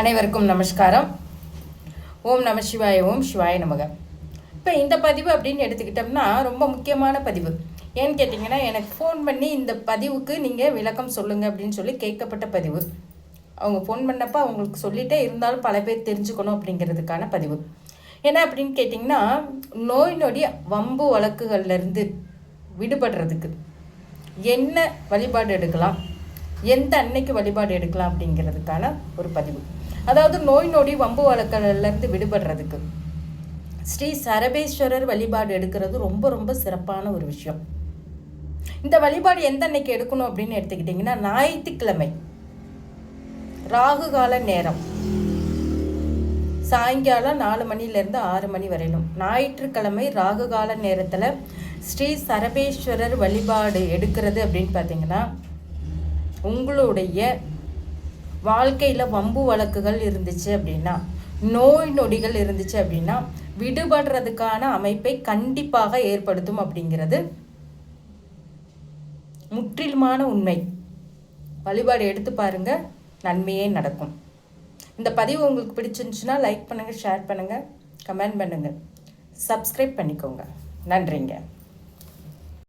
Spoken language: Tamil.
அனைவருக்கும் நமஸ்காரம். ஓம் நம சிவாய ஓம் சிவாய நமக. இப்போ இந்த பதிவு அப்படின்னு எடுத்துக்கிட்டோம்னா ரொம்ப முக்கியமான பதிவு. ஏன்னு கேட்டிங்கன்னா எனக்கு ஃபோன் பண்ணி இந்த பதிவுக்கு நீங்கள் விளக்கம் சொல்லுங்கள் அப்படின்னு சொல்லி கேட்கப்பட்ட பதிவு. அவங்க ஃபோன் பண்ணப்போ அவங்களுக்கு சொல்லிட்டே இருந்தாலும் பல பேர் தெரிஞ்சுக்கணும் அப்படிங்கிறதுக்கான பதிவு. ஏன்னா அப்படின்னு கேட்டிங்கன்னா நோய் நொடி வம்பு வழக்குகள்லேருந்து விடுபடுறதுக்கு என்ன வழிபாடு எடுக்கலாம்? எந்த அன்னைக்கு வழிபாடு எடுக்கலாம் அப்படிங்கிறதுக்கான ஒரு பதிவு. அதாவது நோய் நொடி வம்பு வழக்குகள்லேருந்து விடுபடுறதுக்கு. ஸ்ரீ சரபேஸ்வரர் வழிபாடு எடுக்கிறது ரொம்ப ரொம்ப சிறப்பான ஒரு விஷயம். இந்த வழிபாடு எந்த அன்னைக்கு எடுக்கணும் அப்படின்னு எடுத்துக்கிட்டிங்கன்னா ஞாயிற்றுக்கிழமை. ராகு கால நேரம். சாயங்காலம் நாலு மணிலேருந்து ஆறு மணி வரையிலும். ஞாயிற்றுக்கிழமை ராகு கால நேரத்தில் ஸ்ரீ சரபேஸ்வரர் வழிபாடு எடுக்கிறது அப்படின்னு பார்த்தீங்கன்னா உங்களுடைய வாழ்க்கையில் வம்பு வழக்குகள் இருந்துச்சு அப்படின்னா நோய் நொடிகள் இருந்துச்சு அப்படின்னா விடுபடுறதுக்கான அமைப்பை கண்டிப்பாக ஏற்படுத்தும் அப்படிங்கிறது முற்றிலுமான உண்மை. வழிபாடு எடுத்து பாருங்க நன்மையே நடக்கும். இந்த பதிவு உங்களுக்கு பிடிச்சிருந்துச்சுன்னா லைக் பண்ணுங்கள் ஷேர் பண்ணுங்கள் கமெண்ட் பண்ணுங்கள் சப்ஸ்கிரைப் பண்ணிக்கோங்க. நன்றிங்க.